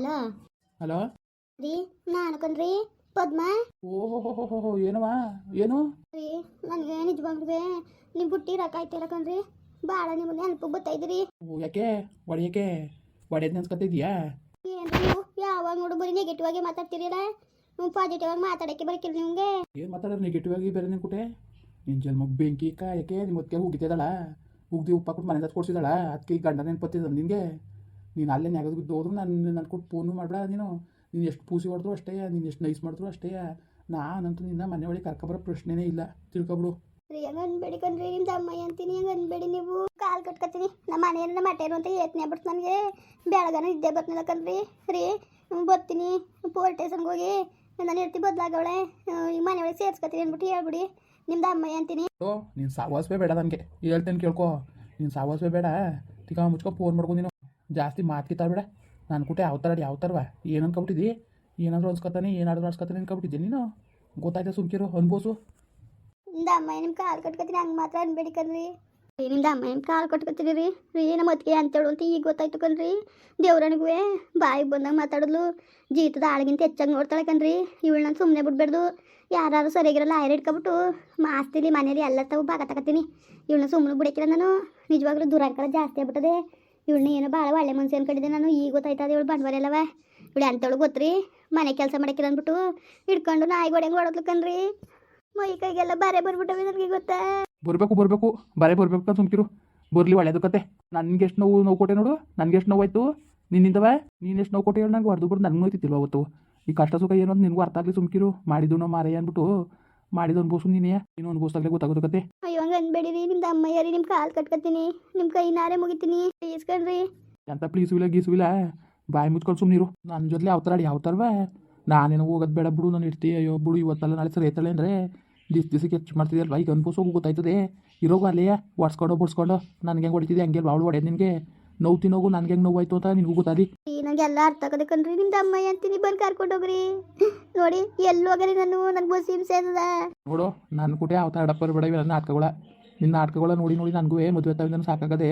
Hello? Hello? ರೀ ನಾನು ಅನ್ಕೊಂಡ್ರಿ ಪದ್ಮ? ಓಹೋ ಏನವ ಏನು? ರೀ ನನಗೆ ನಿಜವಾಗ್ಲೂ ನಿಮ್ಮ ಬುಟ್ಟಿ ರೊಕ್ಕ ಕಣ್ರಿ ಭಾಳ ನಿಮ್ಮ ನೆನಪು ಬತ್ತೈದ್ರಿ ಓ, ಯಾಕೆ? ಒಡೆಯಕ್ಕೆ ಒಡೆಯದ್ ನೆನ್ಸ್ಕೊತಿದ್ಯಾ ಏನ್ರಿ ನೀವು? ಯಾವಾಗ ನೋಡು ಬರೀ ನೆಗೆಟಿವ್ ಆಗಿ ಮಾತಾಡ್ತೀರಲ್ಲ ಪಾಸಿಟಿವ್ ಆಗಿ ಮಾತಾಡಕ್ಕೆ ಬರಕಿಲ್ಲ ನಿಮ್ಗೆ. ಏನು ಮಾತಾಡೋದು? ನೆಗೆಟಿವ್ ಆಗಿ ಬೇರೆ ನಿನ್ಕುಟೆ ನಿನ್ನ ಜನ್ಮಕ್ಕೆ ಬೆಂಕಿ ಕಾಯಕ್ಕೆ ನಿಮ್ಮ ಹೊತ್ತಿಗೆ ಹೋಗಿದ್ದಳ ಉಗ್ದಿ ಉಪ್ಪ ಕೊಟ್ಟು ಮನೆ ಕೊಡ್ಸಿದಾಳ? ಅದಕ್ಕೆ ಗಂಡ ನೆನ್ಪತ್ತಿದ ನಿನಗೆ? ನೀನು ಅಲ್ಲೇ ನೆಗದು ಬಿದ್ದು ಹೋದ್ರು ನಾನು ನನ್ನ ಕೊಟ್ಟು ಫೋನು ಮಾಡ್ಬೇಡ ನೀನು. ನೀನು ಎಷ್ಟು ಪೂಸಿ ಹೊಡೆದ್ರು ಅಷ್ಟೇ ನೀನು ಎಷ್ಟು ನೈಸ್ ಮಾಡಿದ್ರು ಅಷ್ಟೇ. ನಾನಂತೂ ನಿನ್ನ ಮನೆ ಒಳಗೆ ಕರ್ಕೊಬರೋ ಪ್ರಶ್ನೆನೇ ಇಲ್ಲ. ತಿಳ್ಕೊಬಿಡು. ಹಂಗೆ ಅನ್ಬೇಡಿ ಕಣ್ರಿ ನಿಮ್ಮ ಅಮ್ಮ ಅಂತೀನಿ ಹಂಗೆ ಅನ್ಬೇಡಿ ನೀವು. ಕಾಲು ಕಟ್ಕೊತೀನಿ ನಮ್ಮ ಮನೆಯಲ್ಲಿ ನಮ್ಮ ಮಟೇನು ಅಂತ ಯತ್ನೆ ಬಿಡ್ತು ನನಗೆ. ಬೆಳಗನ ಇದ್ದೇ ಬರ್ತಿಲ್ಲ ಕಣ್ರಿ. ರೀ ಬರ್ತೀನಿ. ಪೋಲ್ ಸ್ಟೇಷನ್ಗೆ ಹೋಗಿ ನಾನು ಇರ್ತೀನಿ ಬದಲಾಗವಳೆ. ಈ ಮನೆ ಒಳಗೆ ಸೇರ್ಸ್ಕೊತೀನಿ ಅಂದ್ಬಿಟ್ಟು ಹೇಳ್ಬಿಡಿ. ನಿಮ್ದು ಅಮ್ಮಯ್ಯ ಅಂತೀನಿ. ಓ ನೀನು ಸಾವಾಸವೇ ಬೇಡ ನನಗೆ. ಹೇಳ್ತೇನೆ ಕೇಳ್ಕೊ. ನೀನು ಸಾವಾಸವೇ ಬೇಡ. ತಿಕ್ಕ ಮುಚ್ಕೊ ಫೋನ್ ಮಾಡ್ಕೊ ನೀನು. ಜಾಸ್ತಿ ಮಾತು ಬೇಡ. ನಾನು ಕೂಟೆ ಯಾವ ಥರ ಯಾವ ಥರವ? ಏನು ಅನ್ಕೊಬಿಟ್ಟಿದ್ದಿ ಏನಾದರೂ ಅನ್ಸ್ಕೊತಾನೆ ಏನಾದರೂ ಅನ್ಸ್ಕೊತಾನೆ ಅನ್ಕೊಬಿಟ್ಟಿದ್ದೆ ನೀನು? ಗೊತ್ತಾಯ್ತಾ ಸುಮ್ಕಿರು ಅನ್ಬೋಸು ನಿಮ್ದು ಅಮ್ಮ ನಿಮ್ಮ ಕಾಲು ಕಟ್ಕೊತೀನಿ, ಹಂಗೆ ಮಾತ್ರ ಅನ್ಬೇಡಿ ಕಣ್ರಿ. ರೀ ಅಮ್ಮ ನಿಮ್ಮ ಕಾಲು ಕಟ್ಕೊತೀನಿ ರೀ? ರೀ, ನಮ್ಮ ಅತ್ತಿಗೆ ಅಂತೇಳು ಅಂತ ಈಗ ಗೊತ್ತಾಯ್ತು ಕಣ್ರಿ. ದೇವ್ರನಿಗೂ ಬಾಯಿಗೆ ಬಂದಾಗ ಮಾತಾಡೋದ್ಲು. ಜೀತದ ಆಳಿಗಿಂತ ಹೆಚ್ಚಾಗಿ ನೋಡ್ತಾಳೆ ಕಣ್ರಿ. ನಾನು ಸುಮ್ಮನೆ ಬಿಡ್ಬಾರ್ದು ಯಾರು ಸರಿಯಾಗಿರಲ್ಲ ಆಯ್ರ ಇಟ್ಕೊಬಿಟ್ಟು ಮಾಸ್ತಿಲಿ ಮನೇಲಿ ಎಲ್ಲ ತಾವು ಭಾಗ ತಗೋತೀನಿ. ಇವಳನ್ನ ಸುಮ್ಮನೆ ಬಿಡಕ್ಕಿಲ್ಲ ನಾನು. ನಿಜವಾಗ್ಲೂ ದುರಾಂಕರ ಜಾಸ್ತಿ ಆಗ್ಬಿಟ್ಟದೆ. ಇವಳನ್ನ ಏನೋ ಭಾಳ ಒಳ್ಳೆ ಮನ್ಸು ಅನ್ಕೊಂಡಿದ್ದೆ ನಾನು, ಈಗ ಗೊತ್ತಾಯ್ತದ ಇವಳು ಬಂಡವಾಳ ಎಲ್ಲವ ಇವಳು ಅಂತೇಳು ಗೊತ್ತ್ರಿ? ಮನೆ ಕೆಲಸ ಮಾಡಕ್ಕಿಲ್ಲ ಅಂದ್ಬಿಟ್ಟು ಹಿಡ್ಕೊಂಡು ನಾಯಿ ಗೋಡೆಂಗೆ ಹೊಡೋದ್ಲಕ್ಕನ್ರಿ ಮೈ ಕೈಗೆಲ್ಲ ಬಾರೆ ಬರ್ಬಿಟ್ಟವೆ ನನಗೆ ಗೊತ್ತಾ? ಬರಬೇಕು ಬರಬೇಕು. ಬರೇ ಬರ್ಬೇಕು ಸುಮ್ಕಿರು. ಬರ್ಲಿ ಒಳ್ಳೇದು ಕತೆ. ನನ್ಗೆ ಎಷ್ಟು ನೋವು ನೋವು ಕೊಟ್ಟೆ ನೋಡು. ನನಗೆ ಎಷ್ಟು ನೋವಾಯ್ತು? ನಿನ್ನಿಂದವ? ನೀನು ಎಷ್ಟು ನೋವು ಕೊಟ್ಟೆ ಹೇಳಿ, ನಂಗೆ ಹೊಡೆದು ಬಿಡು, ನನಗೂ ನೋಯ್ತಿತ್ತಿಲ್ವ ಅವತ್ತು. ಈ ಕಷ್ಟ ಸುಖ ಏನು ಅಂತ ನಿನಗೂ ಅರ್ಥ ಆಗಲಿ ಸುಮ್ಕಿರು. ಮಾಡಿದ್ದು ನಾವು ಮಾರೇ ಅಂದ್ಬಿಟ್ಟು. ಮಾಡಿದ ಬೋಸು ನೀನೇ. ಇನ್ನೊಂದು ಬೋಸಲ್ಲೇ ಗೊತ್ತಾಗೋದಕ್ಕೆ ಅಯ್ಯೋ ಹಂಗೆ ಅನ್ಬೇಡಿರಿ. ನಿಮ್ದು ಅಮ್ಮ ಯಾರಿ ನಿಮ್ಮ ಕಾಲು ಕಟ್ಕೊತೀನಿ ನಿಮ್ ಕೈ ನಾರೇ ಮುಗಿತೀನಿ. ಪ್ಲೀಸ್ ಕಣ್ರಿ. ಎಂತ ಪ್ಲೀಸ್ ಇಲ್ಲ ಗೀಸು ಇಲ್ಲ ಬಾಯಿ ಮುಚ್ಕೊಂಡು ಸುಮ್ಮನಿರು ನನ್ನ ಜೊತೆ ಯಾವ ಥರ ಯಾವ ಥರವ ನಾನೇನು ಹೋಗೋದು ಬೇಡ ಬಿಡು ನಾನು ಇರ್ತೀಯ ಅಯ್ಯೋ ಬಿಡು ಇವತ್ತಲ್ಲ ನಾಳೆ ಸರಿ ಐತಳೆ ಅಂದರೆ. ದಿಸ್ ದಿಸಕ್ಕೆ ಹೆಚ್ಚು ಮಾಡ್ತಿದ್ಯಲ್ವ? ಈಗ ಅನ್ಬೋಸೋಗು ಗೊತ್ತಾಯ್ತದೆ. ಇರೋಗು ಅಲ್ಲೇ. ಒಡ್ಸ್ಕೊಂಡು ಬಡ್ಸ್ಕೊಂಡು. ನನಗೆ ಹೆಂಗೆ ಹೊಡಿತಿದ್ದೆ ಹಂಗೆ ಬಾವಳು ಹೊಡೆಯೋದು ನಿನಗೆ. ನೋವು ತಿನ್ನೋಗು ನನ್ಗೆ ಹೆಂಗ್ ನೋವಾಯ್ತು ಅಂತ ನಿನಗೂ ಗೊತ್ತಾದಿ ನನಗೆ ಎಲ್ಲ ಅರ್ಥ ಆಗದೆ ಕಣ್ರಿ ನಿಮ್ದು ಅಮ್ಮಯ್ಯ ಅಂತೀನಿ ಬಂದು ಕರ್ಕೊಂಡು ಹೋಗ್ರಿ. ನೋಡಿ ಎಲ್ಲಿ ಹೋಗ್ರಿ ನಾನು ನನಗೆ ಬಸ್ ಹಿಂಸೆ ಅದ. ನೋಡು ನನ್ನ ಕೂಟೆ ಅಡಪ್ಪರ್ ಬೇಡ ಇವೆಲ್ಲ ನಾಟಕಗಳ. ನಿನ್ನ ನಾಟಕಗಳ ನೋಡಿ ನೋಡಿ ನನಗೂ ಮದುವೆ ತಾವಿಂದ ಸಾಕಾಗದೆ.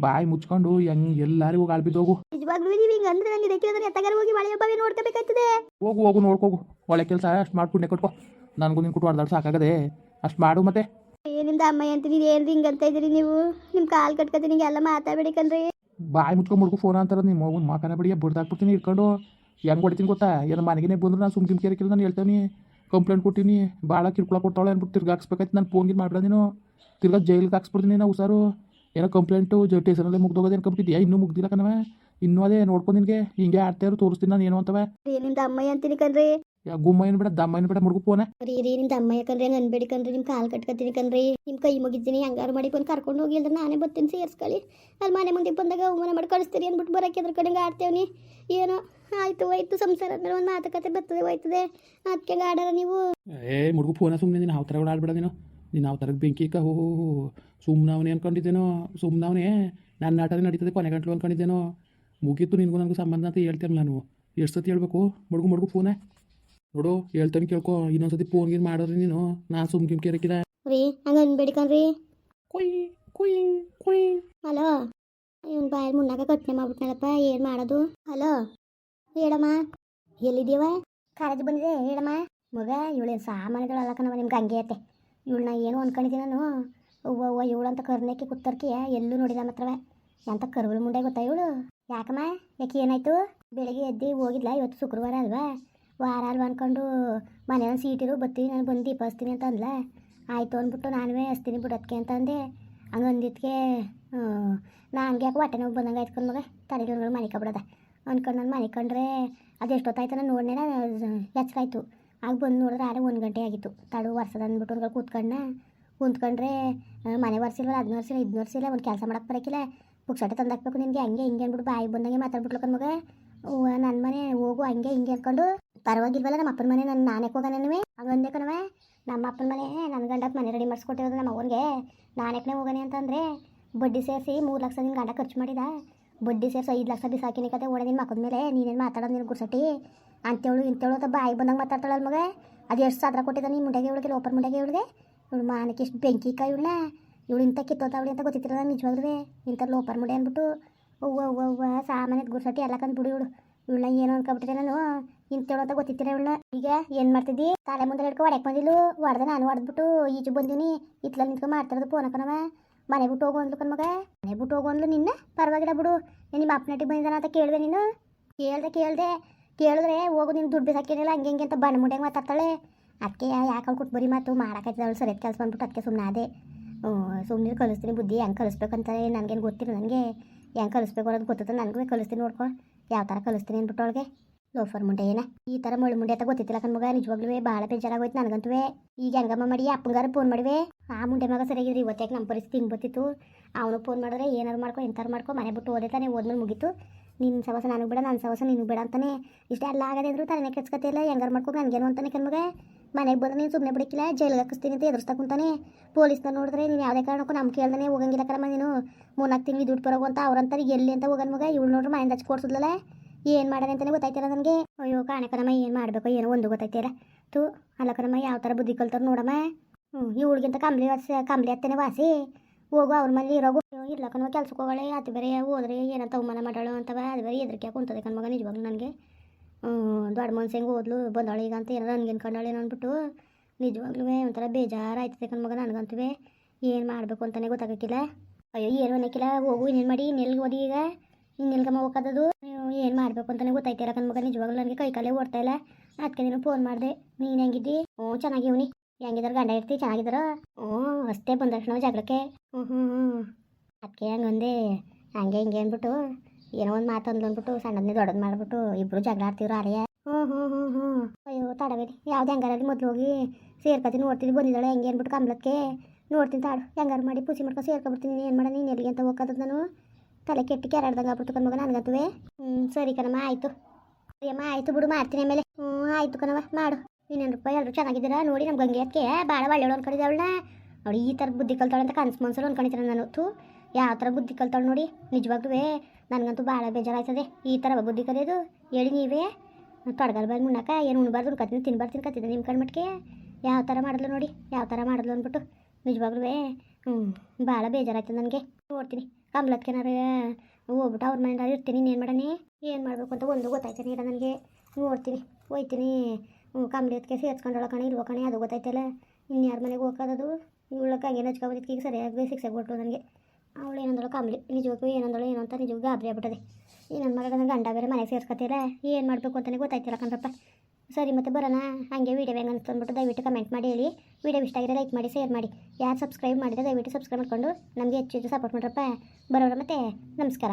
ಬಾಯಿ ಮುಚ್ಕೊಂಡು ಹೆಂಗ್ ಎಲ್ಲರಿಗೂ ಆಳ್ಬಿದ್ದೋಗು ನಿಜವಾಗ್ಲೂ ನೀವು ಹಿಂಗೆ ಅಂದ್ರೆ ನನಗೆ ಇದಕ್ಕೆ ಎತ್ತಗಾರ ಹೋಗಿ ಮಳೆ ಹಬ್ಬವೇ ನೋಡ್ಕೋಬೇಕಾಯ್ತದೆ. ಹೋಗು ಹೋಗು ನೋಡ್ಕೋಗು. ಒಳ್ಳೆ ಕೆಲಸ ಅಷ್ಟು ಮಾಡಿ ಪುಣ್ಯ ಕೊಟ್ಕೊ. ನನಗೂ ನಿನ್ ಕೊಟ್ಟು ಹೊಡೆದಾಡ್ ಸಾಕಾಗದೆ. ಅಷ್ಟು ಮಾಡು ಮತ್ತೆ. ಏ ನಿಮ್ದು ಅಮ್ಮಯ್ಯ ಅಂತೀನಿ ಏನು ಹಿಂಗ ಅಂತ ಇದ್ದೀರಿ ನೀವು? ನಿಮ್ಮ ಕಾಲ್ ಕಟ್ಕೊತೀನಿ ಎಲ್ಲ ಮಾತಾಡ್ಬೇಡಿ ಕಣ್ರಿ. ಬಾಯಿ ಮುಚ್ಕೊಂಡು ಮುಡ್ಕೊ ಫೋನ್ ಅಂತಾರೆ ನಿಮ್ಮ ಮಗನ ಮಾಕನ ಬಿಡಿ ಬಡ್ದಾಕ್ಬಿಡ್ತೀನಿ ಇಟ್ಕೊಂಡು ಹೆಂಗೆ ಹೊಡಿತೀನಿ ಗೊತ್ತಾ? ಏನು ಮನೆಗೆ ಬಂದ್ರೆ ನಾನು ಸುಮ್ ಕಿರಿಕಿಲ್ಲ ನಾನು ಹೇಳ್ತೇನೆ. ಕಂಪ್ಲೇಂಟ್ ಕೊಟ್ಟಿನಿ ಭಾಳ ಕಿರ್ಕೊಳ ಕೊಡ್ತಾಳೆ ಅಂದ್ಬಿಟ್ಟು ತಿರ್ಗಿ ಹಾಕ್ಸ್ಬೇಕಾಯ್ತು, ನಾನು ಫೋನ್ಗೆ ಮಾಡ್ಬಿಡ ನೀನು. ತಿರ್ಗಾ ಜೈಲಿಗೆ ಹಾಕ್ಸ್ಬಿಡ್ತೀನಿ ನಾವು ಹುಷಾರು. ಏನೋ ಕಂಪ್ಲೇಂಟು ಜ ಟೇಷನಲ್ಲೇ ಮುಗ್ದೋಗೋದು ಯಾ ಇನ್ನೂ ಮುಗ್ದಿಲ್ಲ ಕಣವ ಇನ್ನೂ ಅದೇ ನೋಡ್ಕೊಂಡು ನಿನಗೆ. ಹಿಂಗೆ ಆಡ್ತಾ ಇರೋ, ತೋರಿಸ್ತೀನಿ ನಾನು ಏನು ಅಂತವ ನಿಮ್ದು ಅಂತೀನಿ ಕಣ್ರಿ. ಯಾ ಗುಮ್ಮ ಏನು ಬೇಡ ದಮ್ಮ ಬಿಡ ಫೋನೆ ರೀ ರೀ ನಿಮ್ದು ಅಮ್ಮಯ್ಯ ಕಣ್ರಿ ಹಂಗೆ ಅನ್ಬೇಡಿ ಕಣ್ರಿ ನಿಮ್ ಕಾಲು ಕಟ್ಕತ್ತೀನಿ ಕಣ್ರಿ. ನಿಮ್ ಕೈ ಮುಗಿದ್ದೀನಿ ಹಂಗಾರು ಮಾಡಿ ಬಂದು ಕರ್ಕೊಂಡು ಹೋಗಿ ಅಂದ್ರೆ ನಾನೇ ಬರ್ತೀನಿ ಸೇರ್ಸ್ಕೊಳ್ಳಿ. ಅಲ್ಲಿ ಮನೆ ಮುಂದೆ ಬಂದಾಗ ಅವಮಾನ ಮಾಡಿ ಕಳಿಸ್ತೀರಿ ಅಂದ್ಬಿಟ್ಟು ಬರಕ್ಕೆ ಅದ್ರ ಕಡೆಗೆ ಆಡ್ತೇವ್ನಿ. ಏನೋ ಆಯ್ತು ಹೋಯ್ತು ಸಂಸಾರ ಅಂದ್ರೆ ಒಂದು ಮಾತುಕತೆ ಬರ್ತದೆ ಹೋಯ್ತದೆ. ಅದಕ್ಕೆ ಆಡಲ್ಲ ನೀವು. ಏ ಮುಡುಗು ಫೋನ ಸುಮ್ಮನೆ ನೀನು ಯಾವ ಕೂಡ ಆಡ್ಬೇಡ ನೀನು. ನೀನು ಯಾವ ಬೆಂಕಿ ಕ ಹೋ ಸುಮ್ಮನವನೇ ಅನ್ಕೊಂಡಿದ್ದೇನೋ ಸುಮ್ಮನವನೇ ನನ್ನ ನಾಟಕ ನಡೀತದೆ ಕೊನೆ ಗಂಟ್ಲು ಅನ್ಕೊಂಡಿದ್ದೇನೋ. ಮುಗೀತು ನಿನಗೂ ನನಗೂ ಸಂಬಂಧ ಅಂತ ಹೇಳ್ತೇನೆ ನಾನು. ಎಷ್ಟು ಸತಿ ಹೇಳ್ಬೇಕು? ಮುಡುಗು ಮುಡುಗು ಫೋನೇ ನೋಡು ಹೇಳ್ತಾನೆ ಕೇಳ್ಕೊ ಇನ್ನೊಂದ್ಸತಿ ಫೋನ್ ಗೀನ್ ಮಾಡೋರಿ ನೀನು. ನಾ ಸುಮ್ ಗಿಮ್ ಕೇರಕಿಲ್ಲ ರೀ ಹಂಗ ಅನ್ಬೇಡಿ ಕಣ್ರಿ. ಕುಯ್ ಕುಯ್ ಕೊಯ್. ಹಲೋ ಇವನ್ ಬಾಯಲ್ ಮುನ್ನಾಗ ಕಟ್ನೆ ಮಾಡ್ಬಿಟ್ನಲ್ಲಪ್ಪ ಏನ್ ಮಾಡೋದು? ಹಲೋ ಹೇಳಮ್ಮ. ಎಲ್ಲಿದ್ದೀವ? ಕಾಲೇಜ್ ಬಂದಿದೆ ಹೇಳಮ್ಮ. ಮಗ ಇವಳೇನು ಸಾಮಾನ್ಯಗಳಲ್ಲ ಕಣವ ನಿಮ್ಗೆ ಹಂಗೆ ಐತೆ. ಇವಳನ್ನ ಏನು ಅನ್ಕೊಂಡಿದ್ದೀನಿ ನಾನು. ಅವ್ವ ಅವ್ವ ಇವಳು ಅಂತ ಕರ್ನಕ್ಕೆ ಕುತ್ತರ್ಕಿ ಎಲ್ಲೂ ನೋಡಿದ ಮಾತ್ರವ. ಎಂತ ಕರ್ವಲ್ ಮುಂಡೆ ಗೊತ್ತಾ ಇವಳು? ಯಾಕಮ್ಮ ಯಾಕೆ ಏನಾಯ್ತು? ಬೆಳಿಗ್ಗೆ ಎದ್ದು ಹೋಗಿದ್ಲ ಇವತ್ತು ಶುಕ್ರವಾರ ಅಲ್ವಾ? ವಾರ ಅಂದ್ಕೊಂಡು ಮನೆ ಒಂದು ಸೀಟಿರು ಬರ್ತೀನಿ ನಾನು ಬಂದು ದೀಪ ಹಚ್ತೀನಿ ಅಂತ ಅಂದ್ಲ ಆಯಿತು ಅಂದ್ಬಿಟ್ಟು ನಾನುವೇ ಹಚ್ತೀನಿ ಬಿಡೋದಕ್ಕೆ ಅಂತ ಅಂದೆ. ಹಂಗೆ ಅಂದಿದ್ದಕ್ಕೆ ನಾನು ಯಾಕೆ ಹೊಟ್ಟೆ ನೋವು ಬಂದಂಗೆ ಆಯ್ತು ಮಗ. ತಲೆಗೆ ಮನೆ ಕಬಿಡೋದ ಅಂದ್ಕೊಂಡು ನಾನು ಮನೆ ಕಂಡ್ರೆ ಅದು ಎಷ್ಟೊತ್ತಾಯ್ತು ನಾನು ಎಚ್ಚರ ಆಗ ಬಂದು ನೋಡಿದ್ರೆ ಆರೆ ಒಂದು ಗಂಟೆ ಆಗಿತ್ತು. ತಡು ವರ್ಷದ ಅಂದ್ಬಿಟ್ಟು ಒಂದು ಕೂತ್ಕೊಂಡ ಕುಂತ್ಕೊಂಡ್ರೆ ಮನೆ ವರ್ಷಿಲ್ಲ ಅದನ್ನ ವರ್ಷಿಲ್ಲ ಇದನ್ನ ವರ್ಷಿಲ್ಲ ಒಂದು ಕೆಲಸ ಮಾಡಕ್ಕೆ ಬರೋಕ್ಕಿಲ್ಲ ಪುಕ್ಸಟ್ಟೆ ತಂದಾಕ್ಬೇಕು ನಿನಗೆ, ಹಂಗೆ ಹಿಂಗೆ ಅಂದ್ಬಿಟ್ಟು ಬಾಯಿ ಬಂದಂಗೆ ಮಾತಾಡ್ಬಿಟ್ಲಕ್ಕ ಮಗ. ನನ್ನ ಮನೆ ಹೋಗು, ಹಂಗೆ ಹಿಂಗೆ ಅಂದ್ಕೊಂಡು ಪರವಾಗಿಲ್ವಲ್ಲ, ನಮ್ಮ ಅಪ್ಪನ ಮನೆ ನನ್ನ ನಾನೇ ಹೋಗೋಣವೇ ಹಂಗಂದೆ ಕಣವೆ ನಮ್ಮ ಅಪ್ಪನ ಮನೆ ನನ್ನ ಗಂಡಕ್ಕೆ ಮನೆ ರೆಡಿ ಮಾಡಿಸ್ಕೊಟ್ಟಿರೋದು ನಮ್ಮ ಅವ್ರಿಗೆ ನಾನೇಕನೇ ಹೋಗನೆ ಅಂತಂದರೆ ಬಡ್ಡಿ ಸೇರಿಸಿ ಮೂರು ಲಕ್ಷ ನಿನ್ನ ಗಂಡ ಖರ್ಚು ಮಾಡಿದ. ಬಡ್ಡಿ ಸೇರಿಸಿ ಐದು ಲಕ್ಷ ಬಿಸಾಕಿನಿ ಕತೆ ಓಡ ನಿನ್ನ ಮಕ್ಕದ ಮೇಲೆ ನೀನೇನು ಮಾತಾಡೋದು ನಿನ್ನ ಗುರ್ಸಟಿ ಅಂತೇಳು ಇಂತೇಳು ಅಂತ ಬಾಯಿ ಬಂದಂಗೆ ಮಾತಾಡ್ತಾಳಲ್ಲ ಮಗ. ಅದು ಎಷ್ಟು ಸಾದ್ರ ಕೊಟ್ಟಿದ್ದ ನೀನು ಮುಂಡೆಗೆ ಇವಳಿಗೆ, ಲೋಪರ್ ಮುಂಡೆಗೆ ಇವಳಿಗೆ? ಇವಳು ಮಾನಕ್ಕೆ ಎಷ್ಟು ಬೆಂಕಿ ಕಾಯಿ ಇವಳನ್ನ. ಇವಳು ಇಂಥ ಕಿತ್ತೋತಾವಳಿ ಅಂತ ಗೊತ್ತಿತ್ತು ನಾನು ನಿಜವಾಗ್ಲೂ ಇಂಥ ಲೋಪರ್ ಮುಂಡೆ ಅಂದ್ಬಿಟ್ಟು. ಅವ್ವ ಅವ್ವ ಅವ್ವ, ಸಾಮಾನ್ಯದ ಗುರ್ಸಟಿ ಎಲ್ಲ ಬಿಡು ಇವಳು. ಇವಳ ಏನು ಅನ್ಕೊಬಿಟ್ಟಿದೆ ನಾನು ಇಂತೇಳು ಅಂತ ಗೊತ್ತಿತ್ತಿರ ಇವಳ ಈಗ ಏನು ಮಾಡ್ತಿದ್ದಿ? ತಲೆ ಮುಂದೆ ಹಿಡ್ಕೊ ಹೊಡ್ಯಕ್ ಬಂದಿಲ್ಲ ಹೊಡೆದ ನಾನು ಹೊಡೆದ್ಬಿಟ್ಟು ಈಜು ಬಂದಿನಿ ಇತ್ಲ ನಿಂತ್ಕೊಂಡು ಮಾಡ್ತಿರೋದು ಫೋನ್ ಕಣವ ಮನೆ ಬಿಟ್ಟು ಹೋಗು ಅಂದ್ಲು ಕಣ್ಮಗ ಮನೆ ಬಿಟ್ಟು ಹೋಗು ಅಂದ್ಲು ನಿನ್ನ? ಪರವಾಗಿಲ್ಲ ಬಿಡು. ನಿಮ್ಮ ಅಪ್ಪನಟ್ಟಿಗೆ ಬಂದಿದ್ದಾನ ಅಂತ ಕೇಳಿದೆ ನೀನು? ಕೇಳ್ದೆ ಕೇಳ್ದೆ. ಕೇಳಿದ್ರೆ ಹೋಗು, ನೀನು ದುಡ್ಡು ಬಿಸಾಕೇನಿಲ್ಲ ಹಂಗೆ ಹಿಂಗೆ ಅಂತ ಬಣ್ಣ ಮುಂಡೆ ಮಾತಾಡ್ತಾಳೆ. ಅದಕ್ಕೆ ಯಾಕೆ ಅವ್ಳು ಬರೀ ಮಾತು? ಅವಳು, ಸರಿಯಾದ ಕೆಲಸ ಬಂದ್ಬಿಟ್ಟು ಅದಕ್ಕೆ ಸುಮ್ಮನೆ ಅದೇ ಸುಮ್ಮನೆ ಕಲಿಸ್ತೀನಿ ಬುದ್ಧಿ. ಹೆಂಗೆ ಕಲಿಸ್ಬೇಕಂತಾರೆ ನನಗೇನು ಗೊತ್ತಿಲ್ಲ ನನಗೆ. ಹೆಂಗೆ ಕಲಿಸ್ಬೇಕು ಅನ್ನೋದು ಗೊತ್ತದ ನನಗೂ ಕಲಿಸ್ತೀನಿ ನೋಡ್ಕೊ. ಯಾವ ಥರ ಕಲಿಸ್ತೀನಿ ಅಂದ್ಬಿಟ್ಟು ಅವಳಿಗೆ. ಲೋಫರ್ ಮುಂಡೆ ಏನ? ಈ ಥರ ಮುಳ್ಳು ಮುಂಡೆ ಅಂತ ಗೊತ್ತಿತ್ತಿಲ್ಲ ಕಣ್ಮಗ ನಿಜವಾಗ್ಲೂ ಭಾಳ ಬೇಜಾರಾಗೋಯ್ತು ನನಗಂತೂ ಈಗ ಹೆಂಗಮ್ಮ ಮಾಡಿ ಅಪ್ಪಂಗಾರ ಫೋನ್ ಮಾಡಿವೆ. ಆ ಮುಂಡೆ ಮಗ ಸರಿಯಾಗಿದ್ರೆ ಇವತ್ತಾಗ ನಮ್ಮ ಪರಿಸ್ಥಿತಿ ಹಿಂಗೆ ಬತ್ತಿತ್ತು ಅವನು ಫೋನ್ ಮಾಡಿದ್ರೆ ಏನಾರು ಮಾಡ್ಕೊ ಎಂಥಾರು ಮಾಡ್ಕೊ, ಮನೆ ಬಿಟ್ಟು ಓದೇ ತಾನೆ ಓದ್ಮೇಲೆ ಮುಗೀತು. ನಿನ್ನ ಸವಸ ನನಗೆ ಬೇಡ ನನ್ನ ಸವಸ ನಿನಗೆ ಬೇಡ ಅಂತಾನೆ. ಇಷ್ಟೆಲ್ಲ ಆಗದೆ ಅಂದ್ರು ತಲೆನೇ ಕೆಚ್ಕತ್ತಿಲ್ಲ ಹೆಂಗಾರು ಮಾಡ್ಕೊ ನನಗೇನು ಅಂತಾನೆ ಕಣ್ಮಗ ಮನೆಗೆ ಬಂದ್ರೆ ನೀನು ಸುಮ್ಮನೆ ಬಿಡಕ್ಕಿಲ್ಲ? ಜೈಲಿಗೆ ಹಾಕಿಸ್ತೀನಿ ಅಂತ ಎದುರಿಸ್ತಾ ಕುಂತಾನೆ. ಪೊಲೀಸ್ನ ನೋಡಿದ್ರೆ ನೀನು ಯಾವುದೇ ಕಾರಣಕ್ಕೂ ನಮ್ಮ ಕೇಳ್ದಾನೆ ಹೋಗಂಗಿಲ್ಲ ಕರಮ್ಮ ನೀನು. ಮೂರ್ನಾಲ್ಕು ತಿಂಗಳು ದುಡ್ಡು ಬರೋಗು ಅಂತ ಅವ್ರಂತಾರೆ ಎಲ್ಲಿ ಅಂತ ಹೋಗನ್ ಮಗ? ಇವಳು ನೋಡ್ರಿ ಮನೆಯಿಂದ ಹಚ್ಚಿ ಏನು ಮಾಡೋದು ಅಂತಲೇ ಗೊತ್ತಾಯ್ತಿಲ್ಲ ನನಗೆ? ಅಯ್ಯೋ ಕಾಣೆ ಕರಮ್ಮ ಏನು ಮಾಡಬೇಕು ಏನೋ ಒಂದು ಗೊತ್ತಾಯ್ತಿಲ್ಲ ತು ಅಲ್ಲ ಕಣಮ್ಮ, ಯಾವ ಥರ ಬುದ್ಧಿ ಕಲ್ತಾರೆ ನೋಡಮ್ಮ? ಹ್ಞೂ ಇವಳಿಗಿಂತ ಕಂಬ್ಲಿ ವಾಸಿ ಕಂಬ್ಲಿ ಹತ್ತೇನೆ ವಾಸಿ. ಹೋಗು, ಅವ್ರ ಮನೇಲಿ ಇರೋಗು. ಕಣವ ಕೆಲ್ಸಕ್ಕೆ ಹೋಗಳೆ ಅದು ಬೇರೆ ಹೋದ್ರೆ ಏನಂತ ಅವಮಾನ ಮಾಡೋಳು ಅಂತವ, ಅದು ಬೇರೆ ಹೆದರಿಕೆ ಕುಂತದೆ ಕಣ್ಮಗ ನಿಜವಾಗ್ಲೂ ನನಗೆ. ದೊಡ್ಡ ಮನ್ಸು ಹೆಂಗೆ ಓದ್ಲು, ಬಂದಾಳು ಈಗ ಅಂತ ಏನೋ ನನಗೇನು ಏನೋ ಅಂದ್ಬಿಟ್ಟು. ನಿಜವಾಗ್ಲೂ ಒಂಥರ ಬೇಜಾರಾಯ್ತದೆ ಕಣ್ಮಗ ನನಗಂತೂ ಏನು ಮಾಡಬೇಕು ಅಂತಲೇ ಗೊತ್ತಾಗಕ್ಕಿಲ್ಲ. ಅಯ್ಯೋ, ಏನು ಅನ್ನಕ್ಕಿಲ್ಲ. ಹೋಗು, ಇನ್ನೇನು ಮಾಡಿ. ಇನ್ನೆಲ್ಗೆ ಓದಿ ಈಗ. ಇನ್ನೆಲ್ಗಮ್ಮ ನೀವು ಏನು ಮಾಡಬೇಕು ಅಂತಲೇ ಗೊತ್ತಾಯ್ತಿಲ್ಲ ಕಣ್ಮಗ ನಿಜವಾಗ್ಲೂ ನನಗೆ ಕೈ ಕಾಲೇ ಓಡ್ತಾ ಇಲ್ಲ. ಅದಕ್ಕೆ ನೀನು ಫೋನ್ ಮಾಡಿದೆ. ನೀನು ಹೆಂಗಿದ್ದಿ? ಹ್ಞೂ ಚೆನ್ನಾಗಿವ್ನಿ ಹೆಂಗಿದಾರ ಗಂಡ ಇರ್ತಿ ಚೆನ್ನಾಗಿದ್ದಾರ ಹ್ಞೂ, ಅಷ್ಟೇ ಬಂದ ತಕ್ಷಣ ಜಗಳಕ್ಕೆ ಹ್ಞೂ ಹ್ಞೂ ಹ್ಞೂ ಅದಕ್ಕೆ ಹಂಗಂದೆ. ಹಂಗೆ ಹಿಂಗೆ ಅಂದ್ಬಿಟ್ಟು ಏನೋ ಒಂದು ಮಾತು ಅಂದ್ಬಿಟ್ಟು ಸಣ್ಣದನ್ನೇ ದೊಡ್ಡದು ಮಾಡ್ಬಿಟ್ಟು ಇಬ್ರು ಜಗಳ ಆಡ್ತಿವ್ರು ಅರೆಯ ಹ್ಞೂ ಹ್ಞೂ ಹ್ಞೂ ಹ್ಞೂ ಅಯ್ಯೋ, ತಡಬೇಡಿ. ಯಾವ್ದು ಹೆಂಗಾರಲ್ಲಿ ಮೊದಲು ಹೋಗಿ ಸೇರ್ಕತಿ ನೋಡ್ತೀನಿ, ಬಂದಿದ್ದಾಳೆ ಹೆಂಗೆ ಅಂದ್ಬಿಟ್ಟು ಕಂಬ್ಲಕ್ಕೆ ನೋಡ್ತೀನಿ ತಾಡು ಹೆಂಗಾರು ಮಾಡಿ ಪುಸಿ ಮಾಡ್ಕೊಂಡು ಸೇರ್ಕೊಬಿಡ್ತೀನಿ. ಏನು ಮಾಡೋಣ? ನೀನು ಎಲ್ಲಿಗೆ ಅಂತ ಹೋಗೋದು ನಾನು? ತಲೆ ಕೆಟ್ಟು ಕೆರಾಡ್ದಂಗೆ ಆಗ್ಬಿಡ್ತು ಕಣ್ಮಗ ನನಗಂತುವೆ. ಹ್ಞೂ ಸರಿ ಕಣಮ್ಮ, ಆಯಿತು. ಅಯ್ಯಮ್ಮ ಆಯಿತು ಬಿಡು, ಮಾಡ್ತೀನಿ ಆಮೇಲೆ. ಹ್ಞೂ ಆಯಿತು ಕಣವ ಮಾಡು. ಇನ್ನೇನು ರೂಪಾಯಿ ಎಲ್ಲರೂ ಚೆನ್ನಾಗಿದ್ದೀರಾ? ನೋಡಿ ನಮ್ಮ ಗಂಗೆ ಅದಕ್ಕೆ ಭಾಳ ಒಳ್ಳೆಯವಳು ಅನ್ಕೊಂಡಿದ್ದಾವಳನ್ನ ನೋಡಿ ಈ ಥರ ಬುದ್ಧಿ ಕಲ್ತಾಳೆ ಅಂತ ಕನ್ಸು ಮನ್ಸಲ್ಲಿ ಅನ್ಕೊಂಡಿದ್ದೀನಿ ನಾನು. ತೂ ಯಾವ ಥರ ಬುದ್ಧಿ ಕಲ್ತಾಳೆ ನೋಡಿ ನಿಜವಾಗ್ಲೂ ನನಗಂತೂ ಭಾಳ ಬೇಜಾರಾಯ್ತದೆ. ಈ ಥರ ಬುದ್ಧಿ ಕಲಿಯೋದು, ಹೇಳಿ ನೀವೇ. ತೊಡಗಲ್ ಬಂದು ಮುನ್ನಕ ಏನು ಉಣ್ಬಾರ್ದು ಉಣ್ಕತ್ತೀನಿ ತಿನ್ಬಾರ್ದು ತಿನ್ಕತ್ತಿದ್ದೆ ನಿಮ್ಮ ಕಣ್ಮಟ್ಟಿಗೆ ಯಾವ ಥರ ಮಾಡಿದ್ಲು ನೋಡಿ, ಯಾವ ಥರ ಮಾಡಿದ್ಲು ಅಂದ್ಬಿಟ್ಟು ನಿಜವಾಗ್ಲೂ ಹ್ಞೂ ಭಾಳ ಬೇಜಾರಾಯ್ತದೆ ನನಗೆ. ನೋಡ್ತೀನಿ ಕಮ್ಲತ್ಕೆನಾರ ಹೋಗ್ಬಿಟ್ಟು ಅವ್ರ ಮನೆಯಿಂದ ಇರ್ತೀನಿ, ಇನ್ನೇನು ಮಾಡಣಿ? ಏನು ಮಾಡಬೇಕು ಅಂತ ಒಂದು ಗೊತ್ತಾಯ್ತಾನೆ ಇಲ್ಲ ನನಗೆ. ನೋಡ್ತೀನಿ, ಹೋಯ್ತೀನಿ. ಹ್ಞೂ ಹೊತ್ತಿಗೆ ಸೇರ್ಸ್ಕೊಂಡೊಳ ಕಣೆ, ಇಲ್ವ ಕಣೆ, ಅದು ಗೊತ್ತಾಯ್ತಲ್ಲ. ಇನ್ಯಾರ ಮನೆಗೆ ಹೋಗೋದು ಇವಳಕ್ಕೆ ಹಂಗೆ ನಚ್ಕೊಬೋದಕ್ಕೆ ಈಗ ಸರಿಯಾಗಿ ಸಿಕ್ಸಾಗಿ ಕೊಟ್ಟು ನನಗೆ. ಅವಳು ಏನಂದಳು, ಕಾಮ್ಲಿ ನಿಜವಾಗ್ಲೂ ಏನಂದಳು, ಏನು ಅಂತ ನಿಜವಾಗ ಗಾಬರಿ ಆಗ್ಬಿಟ್ಟದೆ. ಈ ನನ್ನ ಮಗ ಗಂಡ ಬೇರೆ ಮನೆಗೆ ಸೇರ್ಸ್ಕೊತೀರ ಏನು ಮಾಡಬೇಕು ಅಂತಲೇ ಗೊತ್ತಾಯ್ತಿಲ್ಲ ಕಣ್ರಪ್ಪ. ಸರಿ ಮತ್ತೆ ಬರೋಣ, ಹಾಗೆ ವೀಡಿಯೋ ಹೆಂಗೆ ಅಂತ ಅಂದ್ಬಿಟ್ಟು ದಯವಿಟ್ಟು ಕಮೆಂಟ್ ಮಾಡಿ ಹೇಳಿ. ವೀಡಿಯೋ ಇಷ್ಟ ಆಗಿರೋ ಲೈಕ್ ಮಾಡಿ ಶೇರ್ ಮಾಡಿ. ಯಾರು ಸಬ್ಸ್ಕ್ರೈಬ್ ಮಾಡಿದರೆ ದಯವಿಟ್ಟು ಸಬ್ಸ್ಕ್ರೈಬ್ ಮಾಡಿಕೊಂಡು ನಮಗೆ ಹೆಚ್ಚು ಹೆಚ್ಚು ಸಪೋರ್ಟ್ ಮಾಡ್ರಪ್ಪ. ಬರೋಣ ಮತ್ತೆ ನಮಸ್ಕಾರ.